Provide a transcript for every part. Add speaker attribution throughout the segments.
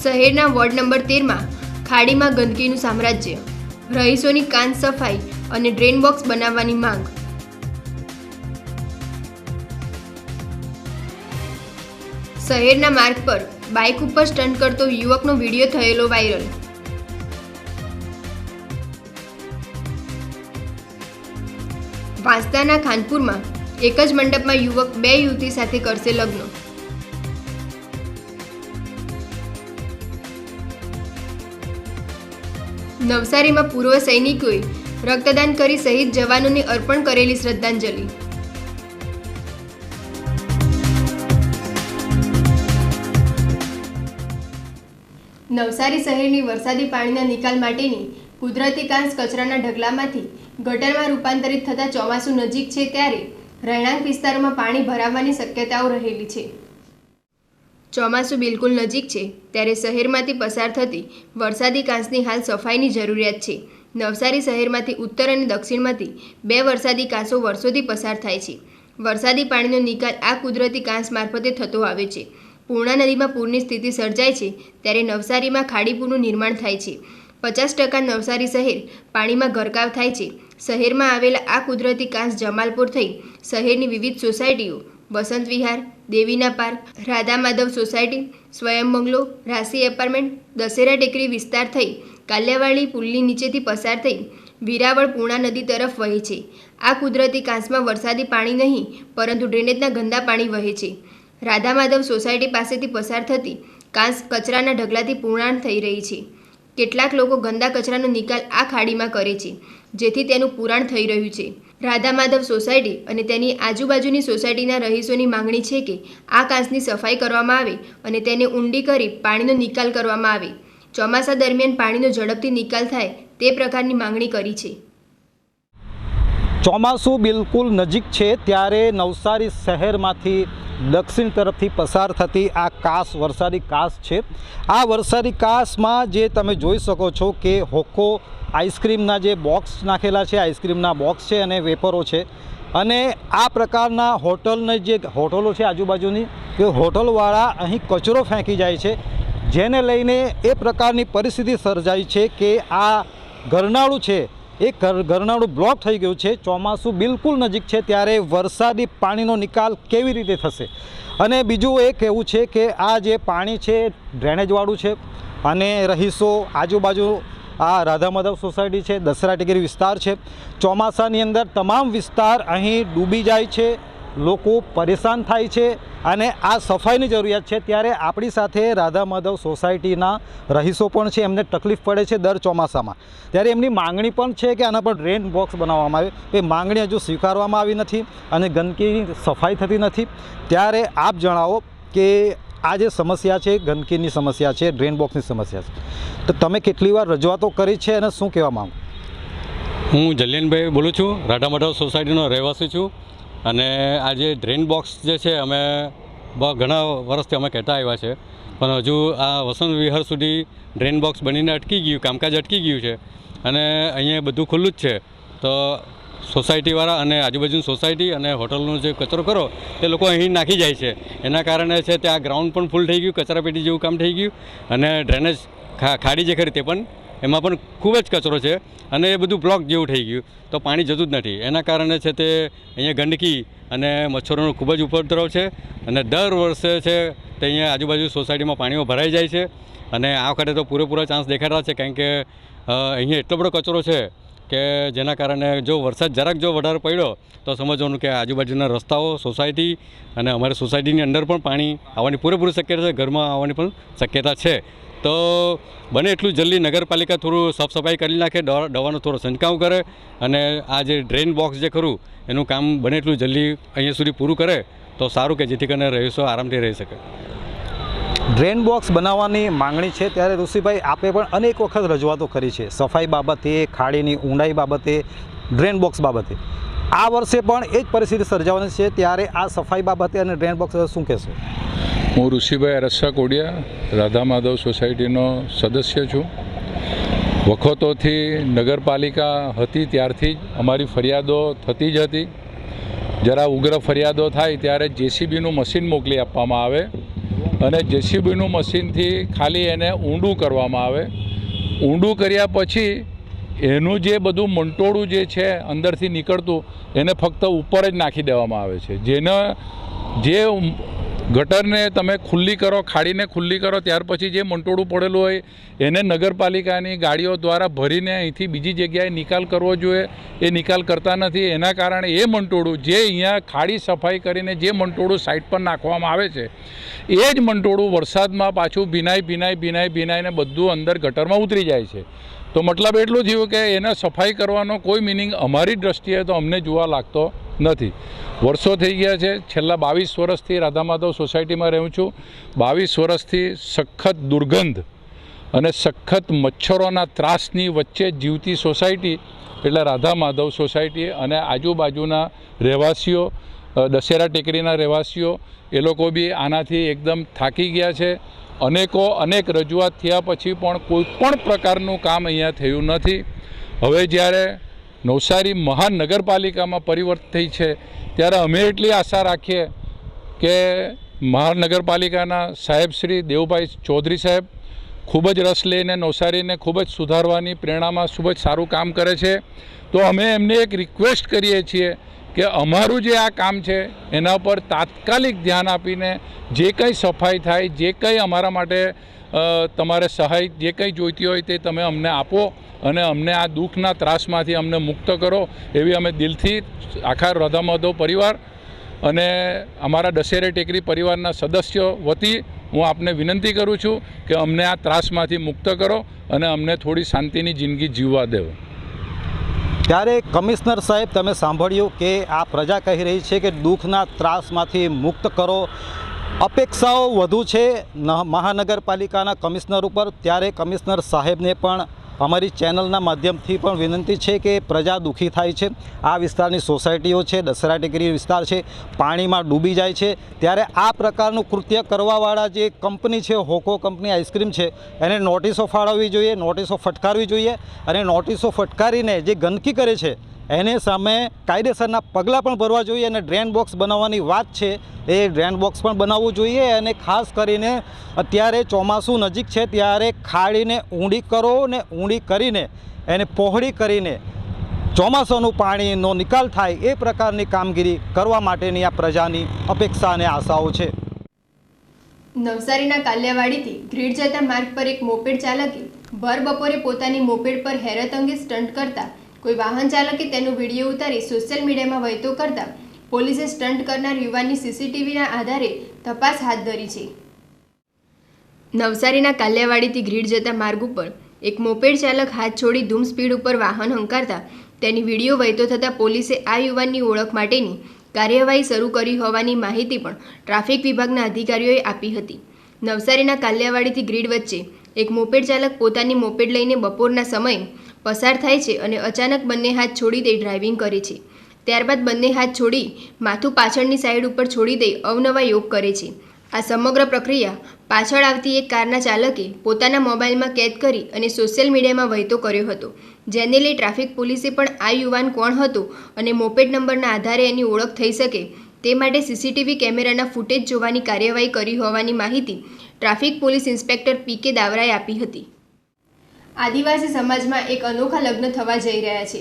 Speaker 1: શહેરના ward number તેરમાં ખાડીમાં ગંદકીનું સામ્રાજ્ય, રહીશોની કાન સફાઈ અને ડ્રેન બોક્સ બનાવવાની માંગ. શહેરના માર્ગ પર બાઇક ઉપર સ્ટન્ટ કરતો યુવકનો વીડિયો થયેલો વાયરલ. વાંસદાના ખાનપુરમાં એક જ મંડપમાં યુવક બે યુવતી સાથે કરશે લગ્ન. નવસારીમાં પૂર્વ સૈનિકોએ રક્તદાન કરી શહીદ જવાનોને અર્પણ કરેલી શ્રદ્ધાંજલિ. નવસારી શહેરની વરસાદી પાણીના નિકાલ માટેની કુદરતી કાંસ કચરાના ઢગલામાંથી ગટરમાં રૂપાંતરિત થતા ચોમાસું નજીક છે ત્યારે રહેણાંક વિસ્તારોમાં પાણી ભરાવાની શક્યતાઓ રહેલી છે. ચોમાસું બિલકુલ નજીક છે. ત્યારે શહેરમાંથી પસાર થતી વરસાદી કાંસની હાલ સફાઈની જરૂરિયાત છે. નવસારી શહેરમાંથી ઉત્તર અને દક્ષિણમાંથી બે વરસાદી કાંસો વર્ષોથી પસાર થાય છે. વરસાદી પાણીનો નિકાલ આ કુદરતી કાંસ મારફતે થતો આવે છે. પૂર્ણા નદીમાં પૂરની સ્થિતિ સર્જાય છે, ત્યારે નવસારીમાં ખાડીપૂરનું નિર્માણ થાય છે. પચાસ ટકા નવસારી શહેર પાણીમાં ગરકાવ થાય છે. શહેરમાં આવેલા આ કુદરતી કાંસ જમાલપુર થઈ શહેરની વિવિધ સોસાયટીઓ Vasant Vihar, દેવીના park Radha Madhav society, Swayam bungalow, Rashi apartment, Dussehra ટેકરી વિસ્તાર થઈ, કાલિયાવાડી પુલની નીચેથી પસાર થઈ, વિરાવળ પૂર્ણા નદી તરફ વહે છે. આ કુદરતી કાંસમાં વરસાદી પાણી નહીં, પરંતુ ડ્રેનેજના ગંદા પાણી વહે છે. રાધા માધવ સોસાયટી પાસેથી પસાર થતી કાંસ કચરાના ઢગલાથી પૂર્ણાણ થઈ રહી છે. કેટલાક લોકો ગંદા કચરાનો નિકાલ આ ખાડીમાં કરે છે, જેથી તેનું પુરાણ થઈ રહ્યું છે. રાધા માધવ સોસાયટી અને તેની આજુબાજુની સોસાયટીના રહીશોની માંગણી છે કે આ કાંસની સફાઈ કરવામાં આવે અને તેને ઊંડી કરી પાણીનો નિકાલ કરવામાં આવે. ચોમાસા દરમિયાન પાણીનો ઝડપથી નિકાલ થાય તે પ્રકારની માંગણી કરી છે.
Speaker 2: ચોમાસું બિલકુલ નજીક છે, ત્યારે નવસારી શહેરમાંથી દક્ષિણ તરફથી પસાર થતી આ કાસ, વરસાદી કાસ છે. આ વરસાદી કાસમાં જે તમે જોઈ શકો છો કે હોકો આઈસ્ક્રીમના જે બોક્સ નાખેલા છે, આઈસ્ક્રીમના બોક્સ છે અને વેપરો છે. અને આ પ્રકારના હોટલની જે હોટલો છે આજુબાજુની એ હોટલવાળા અહીં કચરો ફેંકી જાય છે. જેને લઈને એ પ્રકારની પરિસ્થિતિ સર્જાઈ છે કે આ ગરનાળું છે એ ઘર ગરનાળું બ્લોક થઈ ગયું છે. ચોમાસું બિલકુલ નજીક છે ત્યારે વરસાદી પાણીનો નિકાલ કેવી રીતે થશે? અને બીજું એ કહેવું છે કે આ જે પાણી છે ડ્રેનેજવાળું છે અને રહીશો આજુબાજુ આ રાધા માધવ સોસાયટી છે દસરા ટેકરી વિસ્તાર છે. ચોમાસાની અંદર તમામ વિસ્તાર અહીં ડૂબી જાય છે. લોકો પરેશાન થાય છે. અને આ સફાઈની જરૂરિયાત છે. ત્યારે આપણી સાથે રાધા માધવ સોસાયટીના રહીશો પણ છે. એમને તકલીફ પડે છે દર ચોમાસામાં. ત્યારે એમની માંગણી પણ છે કે આના પર ડ્રેન બોક્સ બનાવવામાં આવે. એ માંગણી હજુ સ્વીકારવામાં આવી નથી અને ગંદકીની સફાઈ થતી નથી. ત્યારે આપ જણાવો કે આ જે સમસ્યા છે, ગંદકીની સમસ્યા છે ડ્રેન બોક્સની સમસ્યા છે. તો તમે કેટલી વાર રજૂઆતો કરી છે અને શું કહેવા માગો?
Speaker 3: હું જલિયનભાઈ બોલું છું. માધવ સોસાયટીનો રહેવાસી છું. અને આ જે ડ્રેન બોક્સ જે છે, અમે ઘણા વર્ષથી અમે કહેતા આવ્યા છે. પણ હજુ આ વસંત વિહાર સુધી ડ્રેન બોક્સ બનીને અટકી ગયું, કામકાજ અટકી ગયું છે. અને અહીંયા બધું ખુલ્લું જ છે. તો સોસાયટીવાળા અને આજુબાજુની સોસાયટી અને હોટલનો જે કચરો કરો, તે લોકો અહીં નાખી જાય છે. એના કારણે છે તે આ ગ્રાઉન્ડ પણ ફૂલ થઈ ગયું, કચરાપેટી જેવું કામ થઈ ગયું. અને ડ્રેનેજ ખાડી જે ખરી તે પણ એમાં પણ ખૂબ જ કચરો છે અને એ બધું બ્લોક જેવું થઈ ગયું. તો પાણી જતું જ નથી. એના કારણે છે તે અહીંયા ગંદકી અને મચ્છરોનો ખૂબ જ ઉપદ્રવ છે અને દર વર્ષે છે તે અહીંયા આજુબાજુ સોસાયટીમાં પાણીઓ ભરાઈ જાય છે અને આ વખતે તો પૂરેપૂરા ચાન્સ દેખાતા છે કારણ કે અહીંયા એટલો બધો કચરો છે કે જેના કારણે જો વરસાદ જરાક જો વધારે પડ્યો તો સમજવાનું કે આજુબાજુના રસ્તાઓ, સોસાયટી અને અમારી સોસાયટીની અંદર પણ પાણી આવવાની પૂરેપૂરી શક્યતા છે, ઘરમાં આવવાની પણ શક્યતા છે. તો બને એટલું જલ્દી નગરપાલિકા થોડું સાફ સફાઈ કરી નાખે દવાનો થોડો છંટકાવ કરે અને આ જે ડ્રેન બોક્સ જે ખરું, એનું કામ બને એટલું જલ્દી અહીંયા સુધી પૂરું કરે તો સારું કે જેથી કરીને રહીશો આરામથી રહી શકે.
Speaker 2: ડ્રેન બોક્સ બનાવવાની માંગણી છે ત્યારે ઋષિભાઈ આપે પણ અનેક વખત રજૂઆતો કરી છે. સફાઈ બાબતે, ખાડીની ઊંડાઈ બાબતે ડ્રેન બોક્સ બાબતે. આ વર્ષે પણ એ જ પરિસ્થિતિ સર્જાવાની છે. ત્યારે આ સફાઈ બાબતે અને ડ્રેન બોક્સ શું કહેશો?
Speaker 4: હું ઋષિભાઈ રસ્સા કોડિયા, રાધા માધવ સોસાયટીનો સદસ્ય છું. વખતોથી નગરપાલિકા હતી ત્યારથી જ, અમારી ફરિયાદો થતી જ હતી. જરા ઉગ્ર ફરિયાદો થાય ત્યારે જેસીબીનું મશીન મોકલી આપવામાં આવે અને જેસીબીનું મશીનથી ખાલી એને ઊંડું કરવામાં આવે. ઊંડું કર્યા પછી એનું જે બધું મંટોળું જે છે અંદરથી નીકળતું, એને ફક્ત ઉપર જ નાખી દેવામાં આવે છે. જેને જે ગટરને તમે ખુલ્લી કરો, ખાડીને ખુલ્લી કરો, ત્યાર પછી જે મંટોળું પડેલું હોય, એને નગરપાલિકાની ગાડીઓ દ્વારા ભરીને અહીંથી બીજી જગ્યાએ નિકાલ કરવો જોઈએ. એ નિકાલ કરતા નથી. એના કારણે એ મંટોળું જે અહીંયા ખાડી સફાઈ કરીને જે મંટોળું સાઈડ પર નાખવામાં આવે છે, એ જ મંટોળું વરસાદમાં પાછું ભીનાઈ ભીનાઈ ભીનાઈ, ભીનાઈને બધું અંદર ગટરમાં ઉતરી જાય છે. તો મતલબ એટલું થયું કે એને સફાઈ કરવાનો કોઈ મિનિંગ અમારી દ્રષ્ટિએ તો અમને જોવા લાગતો નથી. વર્ષો થઈ ગયા છે, છેલ્લા બાવીસ વર્ષથી રાધા માધવ સોસાયટીમાં રહું છું. બાવીસ વર્ષથી સખત દુર્ગંધ અને સખત મચ્છરોના ત્રાસની વચ્ચે જીવતી સોસાયટી, એટલે રાધા માધવ સોસાયટી અને આજુબાજુના રહેવાસીઓ દશેરા ટેકરીના રહેવાસીઓ, એ લોકો બી આનાથી એકદમ થાકી ગયા છે. અનેકો, અનેક રજૂઆત થયા પછી પણ કોઈ પણ પ્રકારનું કામ અહીંયા થયું નથી. હવે જ્યારે નવસારી મહાનગરપાલિકામાં પરિવર્તિત થઈ છે, ત્યારે અમે એટલી આશા રાખીએ કે મહાનગરપાલિકાના સાહેબ શ્રી દેવભાઈ ચૌધરી સાહેબ ખૂબ જ રસ લઈને નવસારીને ખૂબ જ સુધારવાની પ્રેરણામાં ખૂબ જ સારું કામ કરે છે. તો અમે એમને એક રિક્વેસ્ટ કરીએ છીએ કે અમારું જે આ કામ છે, એના પર તાત્કાલિક ધ્યાન આપીને જે કંઈ સફાઈ થાય, જે કંઈ અમારા માટે તમારે સહાય, જે કંઈ જોઈતી હોય તે તમે અમને આપો અને અમને આ દુઃખના ત્રાસમાંથી અમને મુક્ત કરો એવી અમે દિલથી આખા રધામધો પરિવાર અને અમારા દશેરે ટેકરી પરિવારના સદસ્યો વતી હું આપને વિનંતી કરું છું કે અમને આ ત્રાસમાંથી મુક્ત કરો અને અમને થોડી શાંતિની જિંદગી જીવવા દેવો.
Speaker 2: ત્યારે કમિશનર સાહેબ, તમે સાંભળ્યું કે આ પ્રજા કહી રહી છે કે દુઃખના ત્રાસમાંથી મુક્ત કરો. અપેક્ષાઓ વધુ છે મહાનગરપાલિકાના કમિશનર ઉપર. ત્યારે કમિશનર સાહેબને પણ અમારી ચેનલના માધ્યમથી પણ વિનંતી છે કે પ્રજા દુઃખી થાય છે. આ વિસ્તારની સોસાયટીઓ છે દસરા ટેકરી વિસ્તાર છે, પાણીમાં ડૂબી જાય છે. ત્યારે આ પ્રકારનું કૃત્ય કરવાવાળા જે કંપની છે, હોકો કંપની આઈસ્ક્રીમ છે, એને નોટિસો ફાળવવી જોઈએ, નોટિસો ફટકારવી જોઈએ અને નોટિસો ફટકારીને જે ગંદકી કરે છે એને સામે કાયદેસરના પગલાં પણ ભરવા જોઈએ અને ડ્રેન બોક્સ બનાવવાની વાત છે. એ ડ્રેન બોક્સ પણ બનાવવું જોઈએ અને ખાસ કરીને અત્યારે ચોમાસું નજીક છે ત્યારે ખાડીને ઊંડી કરો ને ઊંડી કરીને એને પહોળી કરીને ચોમાસાનું પાણીનો નિકાલ થાય એ પ્રકારની કામગીરી કરવા માટેની આ પ્રજાની અપેક્ષા અને આશાઓ છે.
Speaker 1: નવસારીના કાલિયાવાડીથી ગ્રીડ જતા માર્ગ પર એક મોપેડ ચાલકે ભર બપોરે પોતાની મોપેડ પર હેરત અંગે સ્ટન્ટ કરતા કોઈ વાહન ચાલકે તેનો વીડિયો ઉતારી સોશિયલ મીડિયામાં વહેતો કરતા પોલીસે સ્ટન્ટ કરનાર યુવાનની સીસીટીવીના આધારે તપાસ હાથ ધરી છે. નવસારીના કાલિયાવાડીથી ગ્રીડ જતા માર્ગ ઉપર એક મોપેડ ચાલક હાથ છોડી ધૂમ સ્પીડ ઉપર વાહન હંકારતા તેની વીડિયો વહેતો થતાં પોલીસે આ યુવાનની ઓળખ માટેની કાર્યવાહી શરૂ કરી હોવાની માહિતી પણ ટ્રાફિક વિભાગના અધિકારીઓએ આપી હતી. નવસારીના કાલિયાવાડીથી ગ્રીડ વચ્ચે એક મોપેડ ચાલક પોતાની મોપેડ લઈને બપોરના સમયે પસાર થાય છે અને અચાનક બંને હાથ છોડી દઈ ડ્રાઇવિંગ કરે છે. ત્યારબાદ બંને હાથ છોડી માથું પાછળની સાઈડ ઉપર છોડી દઈ અવનવા યોગ કરે છે. આ સમગ્ર પ્રક્રિયા પાછળ આવતી એક કારના ચાલકે પોતાના મોબાઈલમાં કેદ કરી અને સોશિયલ મીડિયામાં વહેતો કર્યો હતો. જેને લઈ ટ્રાફિક પોલીસે પણ આ યુવાન કોણ હતો અને મોપેડ નંબરના આધારે એની ઓળખ થઈ શકે તે માટે સીસીટીવી કેમેરાના ફૂટેજ જોવાની કાર્યવાહી કરી હોવાની માહિતી ટ્રાફિક પોલીસ ઇન્સ્પેક્ટર પી કે દાવરાએ આપી હતી. આદિવાસી સમાજમાં એક અનોખા લગ્ન થવા જઈ રહ્યા છે.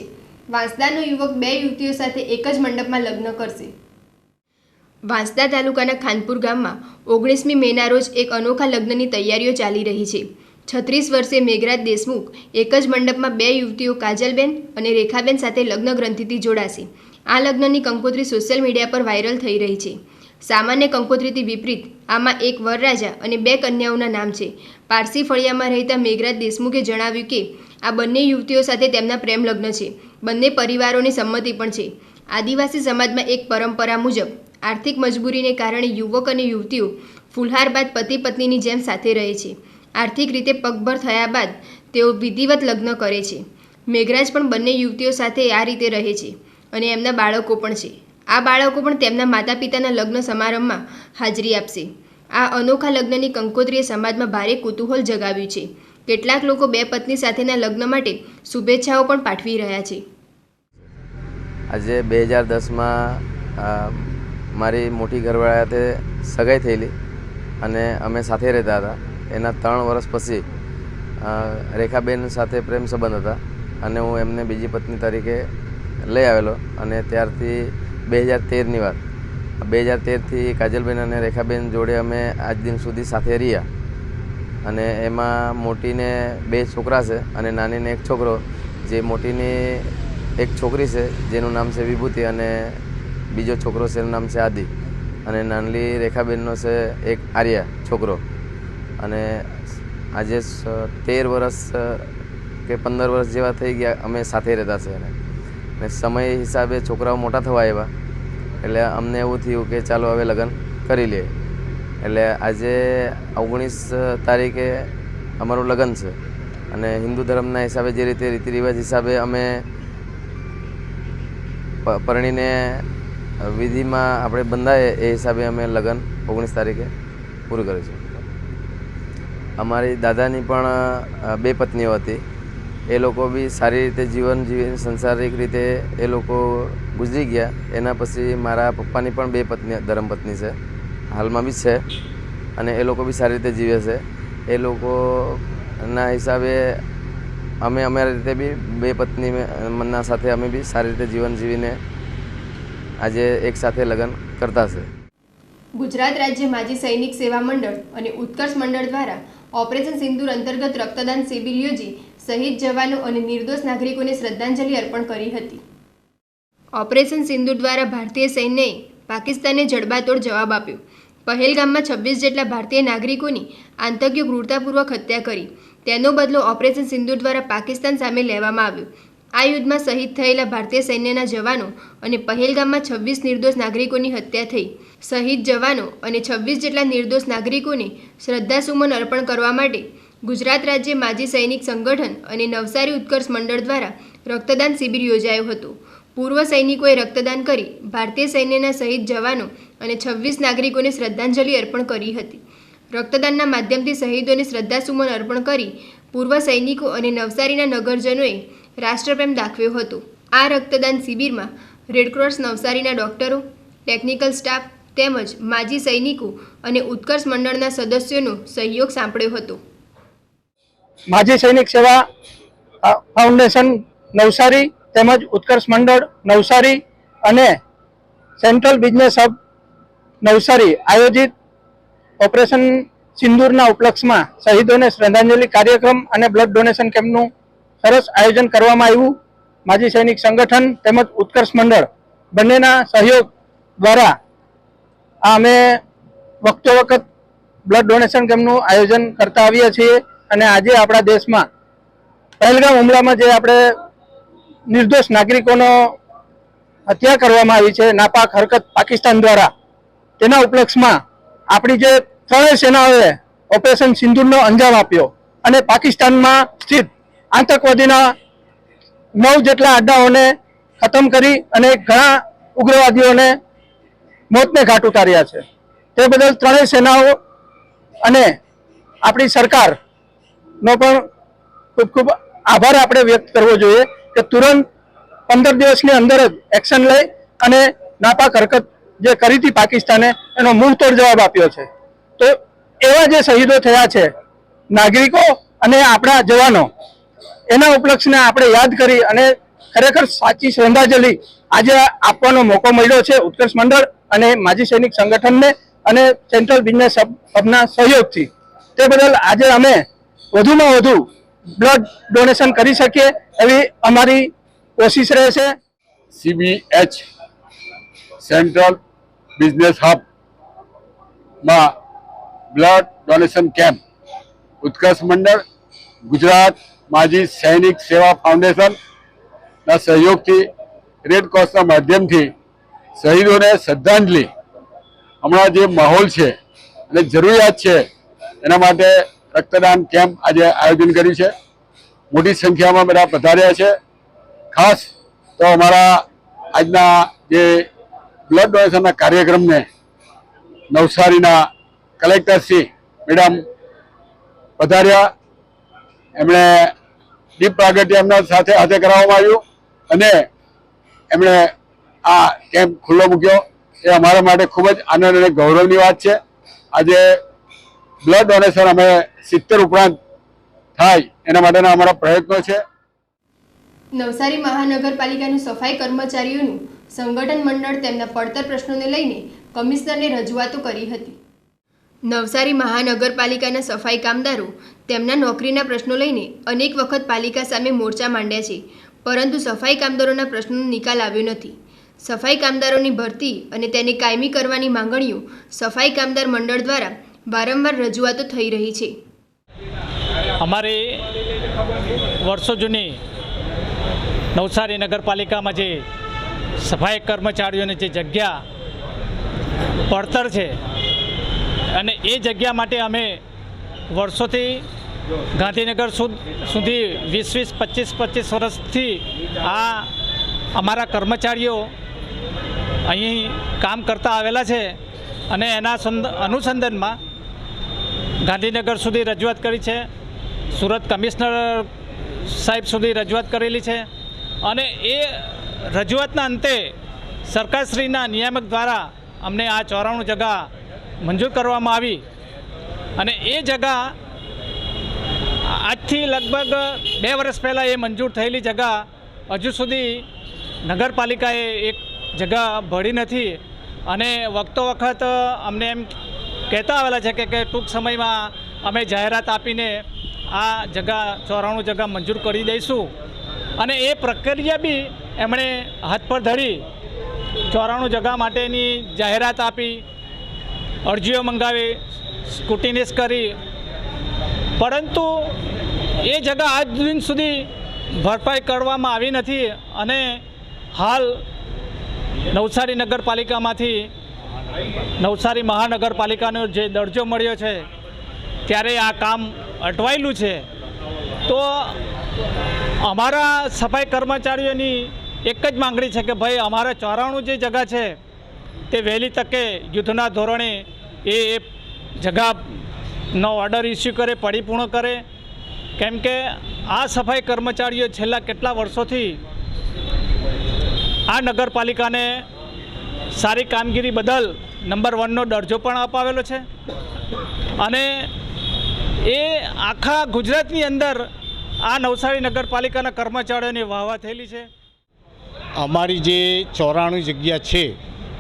Speaker 1: વાંસદાનો યુવક બે યુવતીઓ સાથે એક જ મંડપમાં લગ્ન કરશે. વાંસદા તાલુકાના ખાનપુર ગામમાં ઓગણીસમી મેના રોજ એક અનોખા લગ્નની તૈયારીઓ ચાલી રહી છે. છત્રીસ વર્ષે મેઘરાજ દેશમુખ એક જ મંડપમાં બે યુવતીઓ કાજલબેન અને રેખાબેન સાથે લગ્ન ગ્રંથિથી જોડાશે. આ લગ્નની કંકોત્રી સોશિયલ મીડિયા પર વાયરલ થઈ રહી છે. સામાન્ય કંકોત્રીથી વિપરીત, આમાં એક વરરાજા અને બે કન્યાઓના નામ છે. પારસી ફળિયામાં રહેતા મેઘરાજ દેશમુખે જણાવ્યું કે, આ બંને યુવતીઓ સાથે તેમના પ્રેમ લગ્ન છે. બંને પરિવારોની સંમતિ પણ છે. આદિવાસી સમાજમાં એક પરંપરા મુજબ, આર્થિક મજબૂરીને કારણે યુવક અને યુવતીઓ ફુલહાર બાદ પતિ પત્નીની જેમ સાથે રહે છે. આર્થિક રીતે પગભર થયા બાદ, તેઓ વિધિવત લગ્ન કરે છે. મેઘરાજ પણ બંને યુવતીઓ સાથે આ રીતે રહે છે અને એમના બાળકો પણ છે. આ બાળકો પણ તેમના માતા પિતાના લગ્ન સમારંભમાં હાજરી આપશે. આ અનોખા લગ્નની કંકોત્રીએ સમાજમાં ભારે કુતૂહલ જગાવ્યું છે. કેટલાક લોકો બે પત્ની સાથેના લગ્ન માટે શુભેચ્છાઓ પણ પાઠવી રહ્યા છે.
Speaker 5: આજે બે હજાર દસમાં મારી મોટી ઘરવાળા હાથે સગાઈ થયેલી અને અમે સાથે રહેતા હતા. એના ત્રણ વર્ષ પછી રેખાબેન સાથે પ્રેમ સંબંધ હતા અને હું એમને બીજી પત્ની તરીકે લઈ આવેલો અને ત્યારથી બે હજાર તેરની વાત. બે હજાર તેરથી કાજલબેન અને રેખાબેન જોડે અમે આજ દિન સુધી સાથે રહ્યા. અને એમાં મોટીને બે છોકરા છે અને નાનીને એક છોકરો. જે મોટીની એક છોકરી છે, જેનું નામ છે વિભૂતિ અને બીજો છોકરો છે, એનું નામ છે આદિ. અને નાનલી રેખાબેનનો છે એક આર્યા છોકરો. અને આજે તેર વર્ષ, કે પંદર વર્ષ જેવા થઈ ગયા અમે સાથે રહેતા છે એને. ને સમય હિસાબે છોકરાઓ મોટા થવા આવ્યા. એટલે અમને એવું થયું કે ચાલો હવે લગ્ન કરી લઈએ. એટલે આજે ઓગણીસ તારીખે અમારું લગ્ન છે. અને હિન્દુ ધર્મના હિસાબે જે રીતે રીતિ રિવાજ હિસાબે અમે પરણીને વિધિમાં આપણે બંધાય એ હિસાબે અમે લગ્ન ઓગણીસ તારીખે પૂરું કરીશું અમારી દાદાની પણ બે પત્નીઓ હતી. એ લોકો બી સારી રીતે જીવન જીવી સંસારિક રીતે એ લોકો ગુજરી ગયા. એના પછી મારા પપ્પાની પણ બે પત્ની ધર્મપત્ની છે. હાલમાં બી છે અને એ લોકો બી સારી રીતે જીવે છે. એ લોકોના હિસાબે અમે અમારી રીતે બી બે પત્ની મનના સાથે અમે બી સારી રીતે જીવન જીવીને આજે એક સાથે લગ્ન કરતા છે.
Speaker 1: ગુજરાત રાજ્ય માજી સૈનિક સેવા મંડળ અને ઉત્કર્ષ મંડળ દ્વારા ઓપરેશન સિંદૂર અંતર્ગત રક્તદાન શિબિર યોજી શહીદ જવાનો અને નિર્દોષ નાગરિકોને શ્રદ્ધાંજલિ અર્પણ કરી હતી. ઓપરેશન સિંધુ દ્વારા ભારતીય સૈન્યએ પાકિસ્તાનને જડબાતોડ જવાબ આપ્યો. પહેલગામમાં છવ્વીસ જેટલા ભારતીય નાગરિકોની આતંકીઓ ક્રૂરતાપૂર્વક હત્યા કરી. તેનો બદલો ઓપરેશન સિંધુ દ્વારા પાકિસ્તાન સામે લેવામાં આવ્યો. આ યુદ્ધમાં શહીદ થયેલા ભારતીય સૈન્યના જવાનો અને પહેલગામમાં છવ્વીસ નિર્દોષ નાગરિકોની હત્યા થઈ. શહીદ જવાનો અને છવ્વીસ જેટલા નિર્દોષ નાગરિકોને શ્રદ્ધાસુમન અર્પણ કરવા માટે ગુજરાત રાજ્ય માજી સૈનિક સંગઠન અને નવસારી ઉત્કર્ષ મંડળ દ્વારા રક્તદાન શિબિર યોજાયો હતો. પૂર્વ સૈનિકોએ રક્તદાન કરી ભારતીય સૈન્યના શહીદ જવાનો અને છવ્વીસ નાગરિકોને શ્રદ્ધાંજલિ અર્પણ કરી હતી. રક્તદાનના માધ્યમથી શહીદોને શ્રદ્ધાસુમન અર્પણ કરી પૂર્વ સૈનિકો અને નવસારીના નગરજનોએ રાષ્ટ્રપ્રેમ દાખવ્યો હતો. આ રક્તદાન શિબિરમાં રેડક્રોસ નવસારીના ડોક્ટરો, ટેકનિકલ સ્ટાફ તેમજ માજી સૈનિકો અને ઉત્કર્ષ મંડળના સદસ્યોનો સહયોગ સાંપડ્યો હતો.
Speaker 6: માજી સૈનિક સેવા ફાઉન્ડેશન નવસારી તેમજ ઉત્કર્ષ મંડળ નવસારી અને સેન્ટ્રલ બિઝનેસ હબ નવસારી આયોજિત ઓપરેશન સિંદૂરના ઉપલક્ષમાં શહીદોને શ્રદ્ધાંજલિ કાર્યક્રમ અને બ્લડ ડોનેશન કેમ્પનું સરસ આયોજન કરવામાં આવ્યું. માજી સૈનિક સંગઠન તેમજ ઉત્કર્ષ મંડળ બંનેના સહયોગ દ્વારા અમે વખતો વખત બ્લડ ડોનેશન કેમ્પનું આયોજન કરતા આવ્યા છીએ. અને આજે આપણા દેશમાં પહેલગામ હુમલામાં જે આપણે નિર્દોષ નાગરિકોનો હત્યા કરવામાં આવી છે, નાપાક હરકત પાકિસ્તાન દ્વારા, તેના ઉપલક્ષમાં આપણી જે ત્રણેય સેનાઓએ ઓપરેશન સિંધુરનો અંજામ આપ્યો અને પાકિસ્તાનમાં સ્થિત આતંકવાદીના નવ જેટલા અડ્ડાઓને ખતમ કરી અને ઘણા ઉગ્રવાદીઓને મોતને ઘાટ ઉતાર્યા છે. તે બદલ ત્રણેય સેનાઓ અને આપણી સરકારનો પણ ખૂબ ખૂબ આભાર આપણે વ્યક્ત કરવો જોઈએ કે તુરંત પંદર દિવસની અંદર જ એક્શન લઈ અને નાપાક હરકત જે કરી હતી પાકિસ્તાને, એનો તોડ જવાબ આપ્યો છે. તો એવા જે શહીદો થયા છે, નાગરિકો અને આપણા જવાનો, એના ઉપલક્ષને આપણે યાદ કરી અને ખરેખર સાચી શ્રદ્ધાંજલિ આજે આપવાનો મોકો મળ્યો છે ઉત્કર્ષ મંડળ અને માજી સૈનિક સંગઠનને અને સેન્ટ્રલ બિઝનેસ હબના સહયોગથી. તે બદલ આજે અમે વધુમાં વધુ બ્લડ ડોનેશન કરી શકીએ એવી અમારી કોશિશ રહેશે.
Speaker 7: CBH central business હબમાં blood donation camp Utkarsh Mandal, Gujarat માજી સૈનિક સેવા ફાઉન્ડેશનના સહયોગથી રેડ ક્રોસના માધ્યમથી શહીદોને શ્રદ્ધાંજલિ. હમણાં જે માહોલ છે અને જરૂરિયાત છે, એના માટે રક્તદાન કેમ્પ આજે આયોજન કર્યું છે. મોટી સંખ્યામાં બધા પધાર્યા છે. ખાસ તો અમારા આજના જે બ્લડ ડોનેશનના કાર્યક્રમને નવસારીના કલેક્ટરશ્રી મેડમ પધાર્યા. એમણે દીપ પ્રાગટ્ય એમના સાથે હાથે કરાવવામાં આવ્યું અને એમણે આ કેમ્પ ખુલ્લો મૂક્યો. એ અમારા માટે ખૂબ જ આનંદ અને ગૌરવની વાત છે. આજે બ્લડ ડોનેશન અમે સિત્તેર ઉપરાંત થાય એના માટેના અમારા પ્રયત્નો છે.
Speaker 1: નવસારી મહાનગરપાલિકાનું સફાઈ કર્મચારીઓનું સંગઠન મંડળ તેમના પડતર પ્રશ્નોને લઈને કમિશનરને રજૂઆતો કરી હતી. નવસારી મહાનગરપાલિકાના સફાઈ કામદારો તેમના નોકરીના પ્રશ્નો લઈને અનેક વખત પાલિકા સામે મોરચા માંડ્યા છે, પરંતુ સફાઈ કામદારોના પ્રશ્નોનો નિકાલ આવ્યો નથી. સફાઈ કામદારોની ભરતી અને તેને કાયમી કરવાની માંગણીઓ સફાઈ કામદાર મંડળ દ્વારા વારંવાર રજૂઆતો થઈ રહી છે.
Speaker 8: અમારી વર્ષો જૂની નવસારી નગરપાલિકામાં જે સફાઈ કર્મચારીઓની જે જગ્યા પડતર છે અને એ જગ્યા માટે અમે વર્ષોથી ગાંધીનગર સુધ વીસ વીસ પચીસ પચીસ વર્ષથી આ અમારા કર્મચારીઓ અહીં કામ કરતા આવેલા છે અને એના અનુસંધાનમાં ગાંધીનગર સુધી રજૂઆત કરી છે. સુરત કમિશનર સાહેબ સુધી રજૂઆત કરેલી છે. અને એ રજૂઆતના અંતે સરકારશ્રીના નિયામક દ્વારા અમને આ ચોરાણું જગા મંજૂર કરવામાં આવી. અને એ જગા આજથી લગભગ બે વર્ષ પહેલાં એ મંજૂર થયેલી જગા હજુ સુધી નગરપાલિકાએ એક જગા ભળી નથી. અને વખતો વખત અમને એમ કહેતા આવેલા છે કે ટૂંક સમયમાં અમે જાહેરાત આપીને આ જગા ચોરાણું જગા મંજૂર કરી દઈશું. અને એ પ્રક્રિયા બી એમણે હાથ પર ધરી ચોરાણું જગા માટેની જાહેરાત આપી, અરજીઓ મંગાવી સ્કૂટીનેસ કરી. પરંતુ એ જગા આજ દિન સુધી ભરપાઈ કરવામાં આવી નથી અને હાલ નવસારી નગરપાલિકામાંથી નવસારી મહાનગરપાલિકાનો જે દરજ્જો મળ્યો છે, ત્યારે આ કામ અટવાયેલું છે. તો અમારા સફાઈ કર્મચારીઓની એક જ માંગણી છે કે ભાઈ અમારા ચોરાણું જે જગા છે, તે વહેલી તકે યુદ્ધના ધોરણે એ જગાનો ઓર્ડર ઇસ્યુ કરે, પરિપૂર્ણ કરે. કેમ કે આ સફાઈ કર્મચારીઓ છેલ્લા કેટલા વર્ષોથી આ નગરપાલિકાને સારી કામગીરી બદલ નંબર વનનો દરજ્જો પણ અપાવેલો છે. અને એ આખા ગુજરાતની અંદર આ નવસારી નગરપાલિકાના કર્મચારીઓની વાહવા થયેલી છે.
Speaker 9: અમારી જે ચોરાણું જગ્યા છે,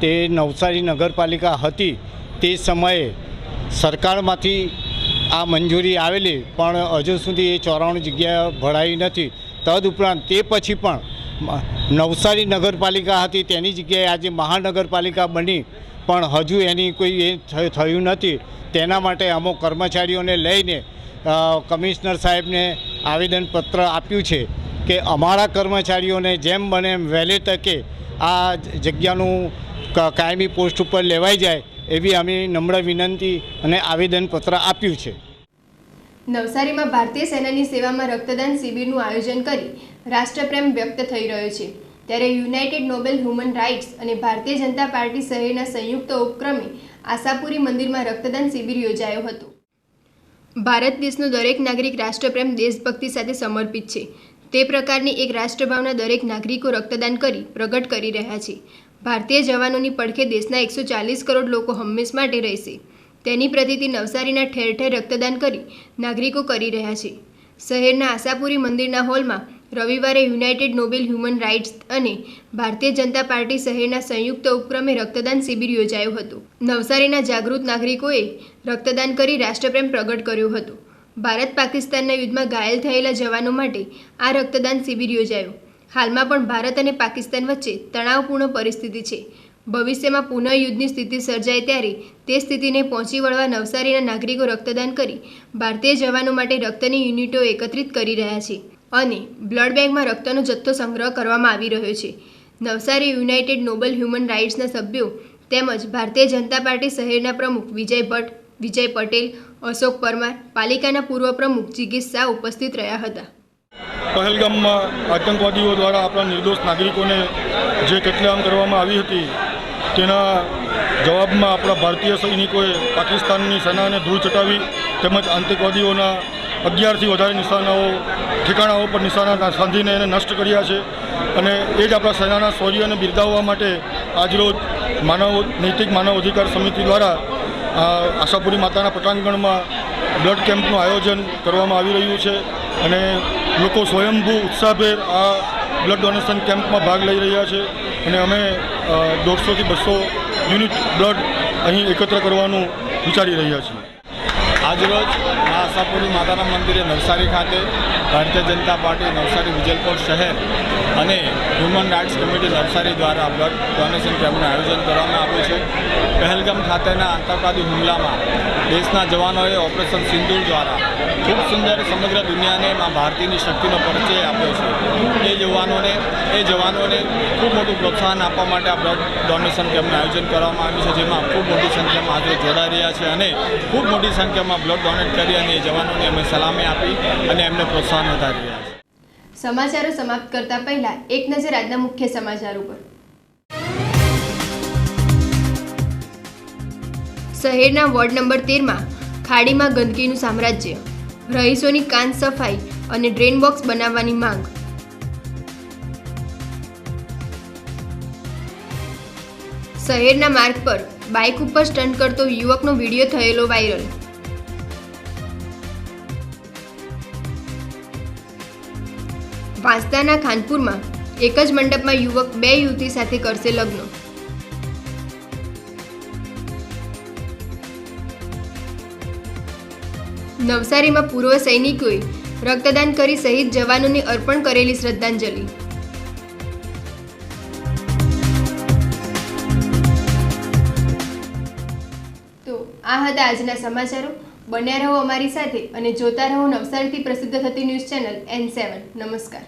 Speaker 9: તે નવસારી નગરપાલિકા હતી, તે સમયે સરકારમાંથી આ મંજૂરી આવેલી, પણ હજુ સુધી એ ચોરાણું જગ્યા ભરાઈ નથી. તદઉપરાંત તે પછી પણ નવસારી નગરપાલિકા હતી, તેની જગ્યાએ આજે મહાનગરપાલિકા બની. પણ હજુ એની કોઈ એ થયું નથી. તેના માટે અમુક કર્મચારીઓને લઈને કમિશનર સાહેબને આવેદનપત્ર આપ્યું છે કે અમારા કર્મચારીઓને જેમ બને એમ વહેલી તકે આ જગ્યાનું કાયમી પોસ્ટ ઉપર લેવાઈ જાય એવી અમે નમ્ર વિનંતી અને આવેદનપત્ર આપ્યું છે.
Speaker 1: નવસારીમાં ભારતીય સેનાની સેવામાં રક્તદાન શિબિરનું આયોજન કરી રાષ્ટ્રપ્રેમ વ્યક્ત થઈ રહ્યો છે. ત્યારે યુનાઇટેડ નોબેલ હ્યુમન રાઇટ્સ અને ભારતીય જનતા પાર્ટી શહેરના સંયુક્ત ઉપક્રમે આશાપુરી મંદિરમાં રક્તદાન શિબિર યોજાયો હતો. ભારત દેશનો દરેક નાગરિક રાષ્ટ્રપ્રેમ દેશભક્તિ સાથે સમર્પિત છે. તે પ્રકારની એક રાષ્ટ્રભાવના દરેક નાગરિકો રક્તદાન કરી, પ્રગટ કરી રહ્યા છે. ભારતીય જવાનોની પડખે દેશના એકસો ચાલીસ કરોડ લોકો હંમેશ માટે રહેશે. તેની પ્રતિતિ નવસારીના ઠેર ઠેર રક્તદાન કરી નાગરિકો કરી રહ્યા છે. શહેરના આશાપુરી મંદિરના હોલમાં રવિવારે યુનાઇટેડ નોબેલ હ્યુમન રાઇટ્સ અને ભારતીય જનતા પાર્ટી શહેરના સંયુક્ત ઉપક્રમે રક્તદાન શિબિર યોજાયું હતું. નવસારીના જાગૃત નાગરિકોએ રક્તદાન કરી રાષ્ટ્રપ્રેમ પ્રગટ કર્યો હતો. ભારત પાકિસ્તાનના યુદ્ધમાં ઘાયલ થયેલા જવાનો માટે આ રક્તદાન શિબિર યોજાયું. હાલમાં પણ ભારત અને પાકિસ્તાન વચ્ચે તણાવપૂર્ણ પરિસ્થિતિ છે. ભવિષ્યમાં પુનઃ યુદ્ધની સ્થિતિ સર્જાય ત્યારે તે સ્થિતિને પહોંચી વળવા નવસારીના નાગરિકો રક્તદાન કરી ભારતીય જવાનો માટે રક્તની યુનિટો એકત્રિત કરી રહ્યા છે. અને બ્લડ બેંકમાં રક્તનો જથ્થો સંગ્રહ કરવામાં આવી રહ્યો છે. નવસારી યુનાઇટેડ નોબલ હ્યુમન રાઇટ્સના સભ્યો તેમજ ભારતીય જનતા પાર્ટી શહેરના પ્રમુખ વિજય ભટ્ટ, વિજય પટેલ, અશોક પરમાર, પાલિકાના પૂર્વ પ્રમુખ જિગીશ શાહ ઉપસ્થિત રહ્યા હતા.
Speaker 10: પહેલગામમાં આતંકવાદીઓ દ્વારા આપણા નિર્દોષ નાગરિકોને જે કેટલામ કરવામાં આવી હતી, તેના જવાબમાં આપણા ભારતીય સૈનિકોએ પાકિસ્તાનની સેનાને ધૂળ ચટાવી તેમજ આતંકવાદીઓના અગિયારથી વધારે નિશાનાઓ, ઠેકાણાઓ પર નિશાના સાંધીને એને નષ્ટ કર્યા છે. અને એ જ આપણા સેનાના શૌર્યને બિરદાવવા માટે આજરોજ માનવ, નૈતિક માનવ અધિકાર સમિતિ દ્વારા આશાપુરી માતાના પટાંગણમાં બ્લડ કેમ્પનું આયોજન કરવામાં આવી રહ્યું છે. અને લોકો સ્વયંભૂ ઉત્સાહભેર આ બ્લડ ડોનેશન કેમ્પમાં ભાગ લઈ રહ્યા છે. અને અમે દોઢસોથી બસો યુનિટ બ્લડ અહીં એકત્ર કરવાનું વિચારી રહ્યા છીએ.
Speaker 11: આજરોજ મા આશાપુરી માતાના મંદિરે નવસારી ખાતે ભારતીય જનતા પાર્ટી નવસારી વિજલકોટ શહેર અને હ્યુમન રાઇટ્સ કમિટી નવસારી દ્વારા બ્લડ ડોનેશન કેમ્પનું આયોજન કરવામાં આવ્યું છે. પહેલગામ ખાતેના આતંકવાદી હુમલામાં દેશના જવાનોએ ઓપરેશન સિંદૂર દ્વારા ખૂબ સુંદર સમગ્ર દુનિયાને માં ભારતીની શક્તિનો પરિચય આપ્યો છે. એ જવાનોને એ જવાનોને ખૂબ મોટું પ્રોત્સાહન આપવા માટે આ બ્લડ ડોનેશન કેમ્પનું આયોજન કરવામાં આવ્યું છે, જેમાં ખૂબ મોટી સંખ્યામાં આજે જોડાઈ રહ્યા છે અને ખૂબ મોટી સંખ્યામાં બ્લડ ડોનેટ કરી અને એ જવાનોને અમે સલામી આપી અને એમને પ્રોત્સાહન વધારી રહ્યા છે.
Speaker 1: સમાચારો સમાપ્ત કરતા પહેલા એક નજર આજના મુખ્ય સમાચાર ઉપર શહેરના વોર્ડ નંબર તેરમાં ખાડીમાં ગંદકીનું સામ્રાજ્ય. રહીશોની કાન સફાઈ અને ડ્રેન બોક્સ બનાવવાની માંગ. શહેરના માર્ગ પર બાઇક ઉપર સ્ટન્ટ કરતો યુવકનો વીડિયો થયેલો વાયરલ. વાંસદાના ખાનપુરમાં એક જ મંડપમાં યુવક બે યુવતી સાથે કરશે લગ્ન. નવસારીમાં પૂર્વ સૈનિકોએ રક્તદાન કરી શહીદ જવાનોને અર્પણ કરેલી શ્રદ્ધાંજલિ. તો આ હતા આજના સમાચારો. બન્યા રહો અમારી સાથે અને જોતા રહો નવસારીથી પ્રસિદ્ધ થતી ન્યૂઝ ચેનલ એન સેવન નમસ્કાર.